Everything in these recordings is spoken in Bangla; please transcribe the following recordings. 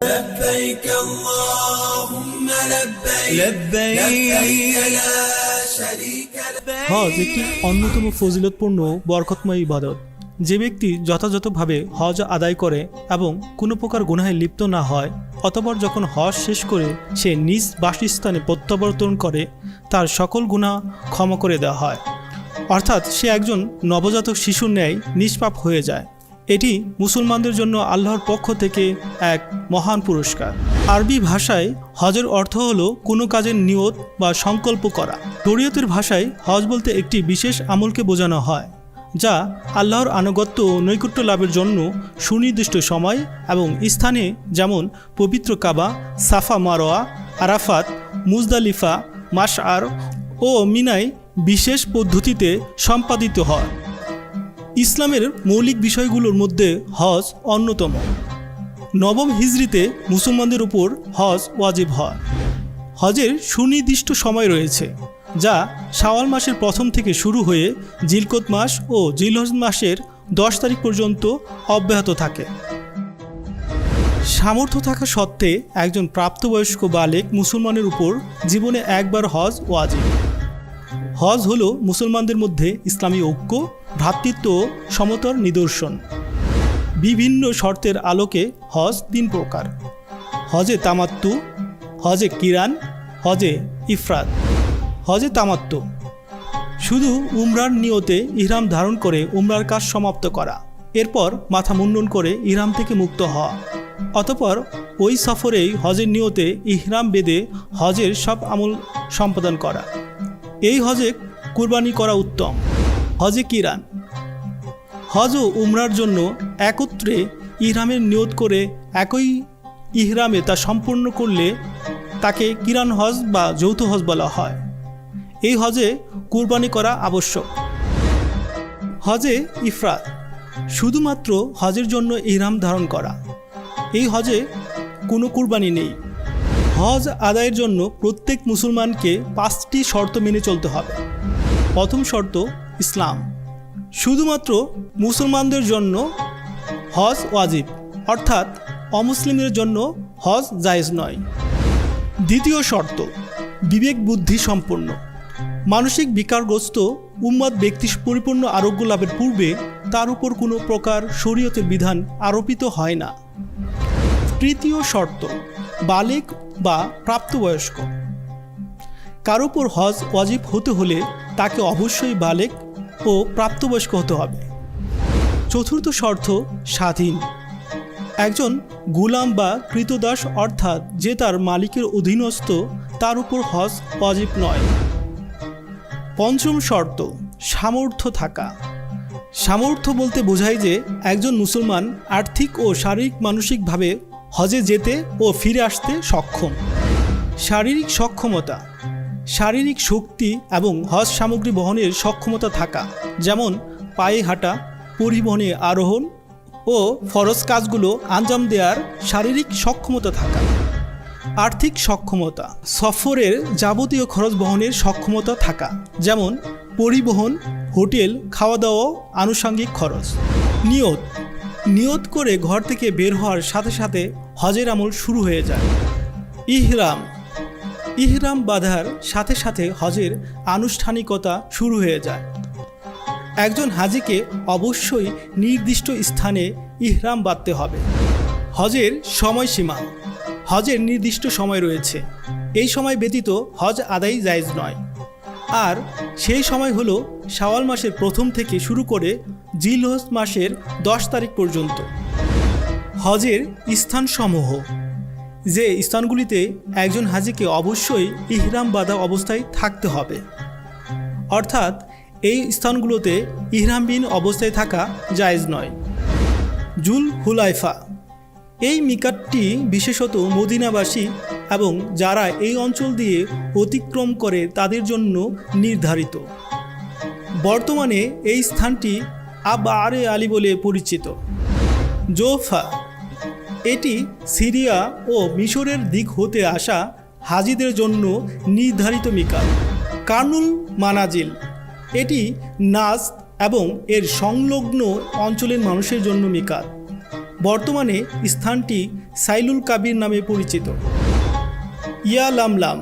لبيك اللهم لبيك لبيك لبيك لا شريك لك হজ একটি অন্যতম ফজিলতপূর্ণ বরকতময় ইবাদত যে ব্যক্তি যথাযথভাবে হজ আদায় করে এবং কোনো প্রকার গুনাহে লিপ্ত না হয় অতপর যখন হজ শেষ করে সে নিজ বাসস্থানে প্রত্যাবর্তন করে তার সকল গুনাহ ক্ষমা করে দেওয়া হয় অর্থাৎ সে একজন নবজাতক শিশুর ন্যায় নিষ্পাপ হয়ে যায় এটি মুসলমানদের জন্য আল্লাহর পক্ষ থেকে এক মহান পুরস্কার। আরবি ভাষায় হজের অর্থ হলো কোনো কাজের নিয়ত বা সংকল্প করা। শরীয়তের ভাষায় হজ বলতে একটি বিশেষ আমলকে বোঝানো হয়, যা আল্লাহর আনুগত্য নৈকট্য লাভের জন্য সুনির্দিষ্ট সময় এবং স্থানে যেমন পবিত্র Kaaba, Safa Marwa, Arafat, Muzdalifah Mashar ও মিনায় বিশেষ পদ্ধতিতে সম্পাদিত হয়। ইসলামের মৌলিক বিষয়গুলোর মধ্যে হজ অন্যতম। নবম হিজরিতে মুসলমানদের উপর হজ ওয়াজিব হয়। হজের সুনির্দিষ্ট সময় রয়েছে, যা শাওয়াল মাসের প্রথম থেকে শুরু হয়ে জিলকত মাস ও জিলহজ মাসের দশ তারিখ পর্যন্ত অব্যাহত থাকে। সামর্থ্য থাকা সত্ত্বে একজন প্রাপ্তবয়স্ক বালেক মুসলমানের উপর জীবনে একবার হজ ওয়াজিব। হজ হলো মুসলমানদের মধ্যে ইসলামী ঐক্য ভ্রাতৃত্ব সমতার নিদর্শন। বিভিন্ন শর্তের আলোকে হজ তিন প্রকার। হজে তামাত্তু, হজে কিরান, হজে ইফরাত, হজে তামাত্তু। শুধু উমরার নিয়তে ইহরাম ধারণ করে উমরার কাজ সমাপ্ত করা, এরপর মাথা মুন্ডন করে ইহরাম থেকে মুক্ত হওয়া। অতপর ওই সফরেই হজের নিয়তে ইহরাম বেদে হজের সব আমল সম্পাদন করা। এই হজে কুরবানি করা উত্তম। হজে কিরান হজ ও উমরার জন্য একত্রে ইহরামের নিয়ত করে একই ইহরামে তা সম্পূর্ণ করলে তাকে কিরান হজ বা যৌথ হজ বলা হয়। এই হজে কুরবানি করা আবশ্যক। হজে ইফরাত, শুধুমাত্র হজের জন্য ইহরাম ধারণ করা। এই হজে কোনো কুরবানি নেই। হজ আদায়ের জন্য প্রত্যেক মুসলমানকে পাঁচটি শর্ত মেনে চলতে হবে। প্রথম শর্ত ইসলাম। শুধুমাত্র মুসলমানদের জন্য হজ ওয়াজিব, অর্থাৎ অমুসলিমদের জন্য হজ জায়েজ নয়। দ্বিতীয় শর্ত, বিবেক বুদ্ধি সম্পন্ন। মানসিক বিকারগ্রস্ত উম্মাদ ব্যক্তি পরিপূর্ণ আরোগ্য লাভের পূর্বে তার উপর কোনো প্রকার শরীয়তের বিধান আরোপিত হয় না। তৃতীয় শর্ত, বালেক বা প্রাপ্তবয়স্ক। কার উপর হজ ওয়াজিব হতে হলে তাকে অবশ্যই বালেক ও প্রাপ্তবয়স্ক হতে হবে। চতুর্থ শর্ত, স্বাধীন। একজন গুলাম বা কৃতদাস অর্থাৎ যে তার মালিকের অধীনস্থ, তার উপর হজ ওয়াজিব নয়। পঞ্চম শর্ত, সামর্থ্য থাকা। সামর্থ্য বলতে বোঝায় যে একজন মুসলমান আর্থিক ও শারীরিক মানসিকভাবে হজে যেতে ও ফিরে আসতে সক্ষম। শারীরিক সক্ষমতা শারীরিক শক্তি এবং হজ সামগ্রী বহনের সক্ষমতা থাকা, যেমন পায়ে হাঁটা, পরিবহনে আরোহণ ও ফরজ কাজগুলো আঞ্জাম দেওয়ার শারীরিক সক্ষমতা থাকা। আর্থিক সক্ষমতা, সফরের যাবতীয় খরচ বহনের সক্ষমতা থাকা, যেমন পরিবহন, হোটেল খাওয়া দাওয়া আনুষঙ্গিক খরচ। নিয়ত নিয়ত করে ঘর থেকে বের হওয়ার সাথে সাথে হজের আমল শুরু হয়ে যায়। ইহরাম ইহরাম বাঁধার সাথে সাথে হজের আনুষ্ঠানিকতা শুরু হয়ে যায়। একজন হাজিকে অবশ্যই নির্দিষ্ট স্থানে ইহরাম বাঁধতে হবে। হজের সময়সীমা। হজের নির্দিষ্ট সময় রয়েছে। এই সময় ব্যতীত হজ আদায় জায়েজ নয়। আর সেই সময় হলো শাওয়াল মাসের প্রথম থেকে শুরু করে জিলহজ মাসের দশ তারিখ পর্যন্ত। হজের স্থানসমূহ। যে স্থানগুলিতে একজন হাজিকে অবশ্যই ইহরাম বাঁধা অবস্থায় থাকতে হবে। অর্থাৎ, এই স্থানগুলোতে ইহরামবিহীন অবস্থায় থাকা জায়জ নয়। জুল হুলাইফা এই মিকাটটি বিশেষত মদিনাবাসী এবং যারা এই অঞ্চল দিয়ে অতিক্রম করে তাদের জন্য নির্ধারিত। বর্তমানে এই স্থানটি আব আরে আলী বলে পরিচিত। জোফা। এটি সিরিয়া ও মিশরের দিক হতে আসা হাজিদের জন্য নির্ধারিত মিকাত কানুল মানাজিল। এটি নাজ এবং এর সংলগ্ন অঞ্চলের মানুষের জন্য মিকাত বর্তমানে স্থানটি সাইলুল কাবির নামে পরিচিত। ইয়া লামলাম।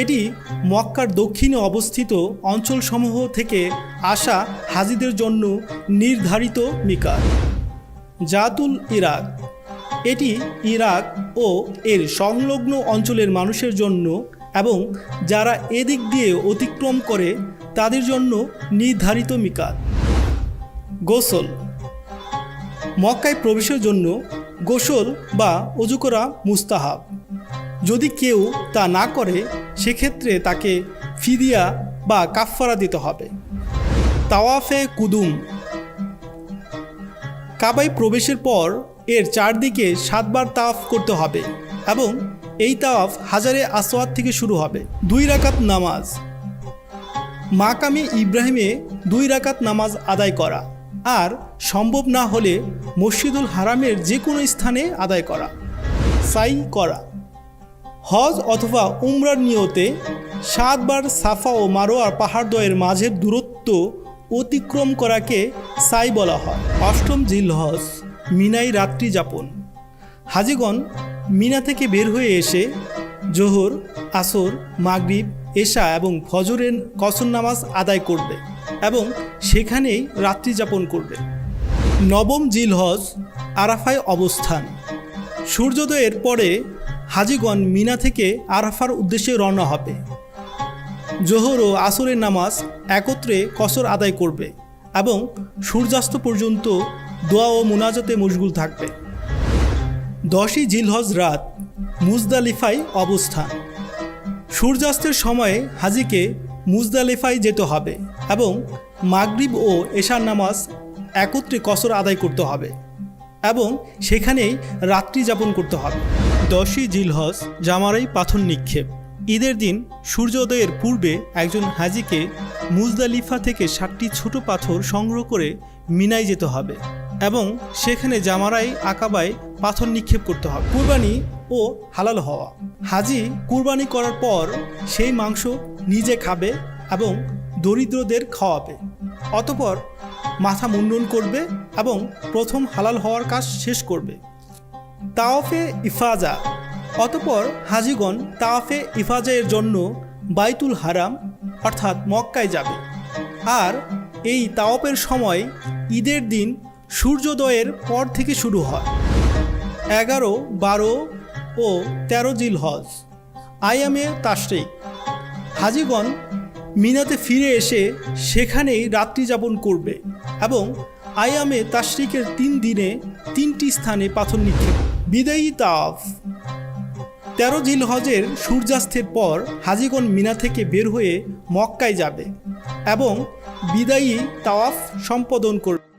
এটি মক্কার দক্ষিণে অবস্থিত অঞ্চলসমূহ থেকে আসা হাজিদের জন্য নির্ধারিত মিকাত জাতুল ইরাক। এটি ইরাক ও এর সংলগ্ন অঞ্চলের মানুষের জন্য এবং যারা এদিক দিয়ে অতিক্রম করে তাদের জন্য নির্ধারিত মিকাত। গোসল। মক্কায় প্রবেশের জন্য গোসল বা অজু করা মুস্তাহাব। যদি কেউ তা না করে, সেক্ষেত্রে তাকে ফিদিয়া বা কাফফারা দিতে হবে। তাওয়াফে কুদুম। কাবাই প্রবেশের পর এর চারদিকে সাতবার তাওয়াফ করতে হবে এবং এই তাওয়াফ হাজারে আসওয়াদ থেকে শুরু হবে। দুই রাকাত নামাজ। মাকামে ইব্রাহিমে দুই রাকাত নামাজ আদায় করা। আর সম্ভব না হলে মসজিদুল হারামের যে কোনো স্থানে আদায় করা। সাই করা। হজ অথবা উমরার নিয়তে সাতবার সাফা ও মারোয়ার পাহাড়দ্বয়ের মাঝের দূরত্ব অতিক্রম করাকে সাই বলা হয়। অষ্টম জিল হজ মিনাই রাত্রি যাপন। হাজিগণ মিনা থেকে বের হয়ে এসে জোহর, আসর, মাগরিব, এশা এবং ফজরের কসর নামাজ আদায় করবে এবং সেখানেই রাত্রি যাপন করবে। নবম জিল হজ আরাফায় অবস্থান। সূর্যোদয়ের পরে হাজিগণ মিনা থেকে আরাফার উদ্দেশ্যে রওনা হবে। জোহর ও আসরের নামাজ একত্রে কসর আদায় করবে এবং সূর্যাস্ত পর্যন্ত দোয়া ও মোনাজাতে মশগুল থাকবে। দশই জিলহজ রাত, মুজদালিফায় অবস্থান। সূর্যাস্তের সময়ে হাজিকে মুজদালিফায় যেতে হবে এবং মাগরিব ও এশার নামাজ একত্রে কসর আদায় করতে হবে এবং সেখানেই রাত্রি যাপন করতে হবে। দশই জিলহজ জামারাই পাথর নিক্ষেপ। ঈদের দিন সূর্যোদয়ের পূর্বে একজন হাজিকে মুজদালিফা থেকে সাতটি ছোট পাথর সংগ্রহ করে মিনায় যেতে হবে। এবং সেখানে জামারাই আকাবায় পাথর নিক্ষেপ করতে হবে। কুরবানি ও হালাল হওয়া। হাজি কুরবানি করার পর সেই মাংস নিজে খাবে এবং দরিদ্রদের খাওয়াবে। অতপর মাথা মুন্ডন করবে এবং প্রথম হালাল হওয়ার কাজ শেষ করবে। তাওফে ইফাজা। অতপর হাজিগণ তাওফে ইফাজায়ের জন্য বাইতুল হারাম, অর্থাৎ মক্কায় যাবে। আর এই তাওপের সময় ঈদের দিন সূর্যোদয়ের পর থেকে শুরু হয়। এগারো, বারো ও তেরো জিল হজ। আয়ামে তাশরিক। হাজিগণ মিনাতে ফিরে এসে সেখানেই রাত্রি যাপন করবে এবং আয়ামে তাশরিকের তিন দিনে তিনটি স্থানে পাথর নিক্ষেপ। বিদায়ী তাওয়াফ। তেরো জিল হজের সূর্যাস্তের পর হাজিগণ মিনা থেকে বের হয়ে মক্কায় যাবে এবং বিদায়ী তাওয়াফ সম্পাদন করবে।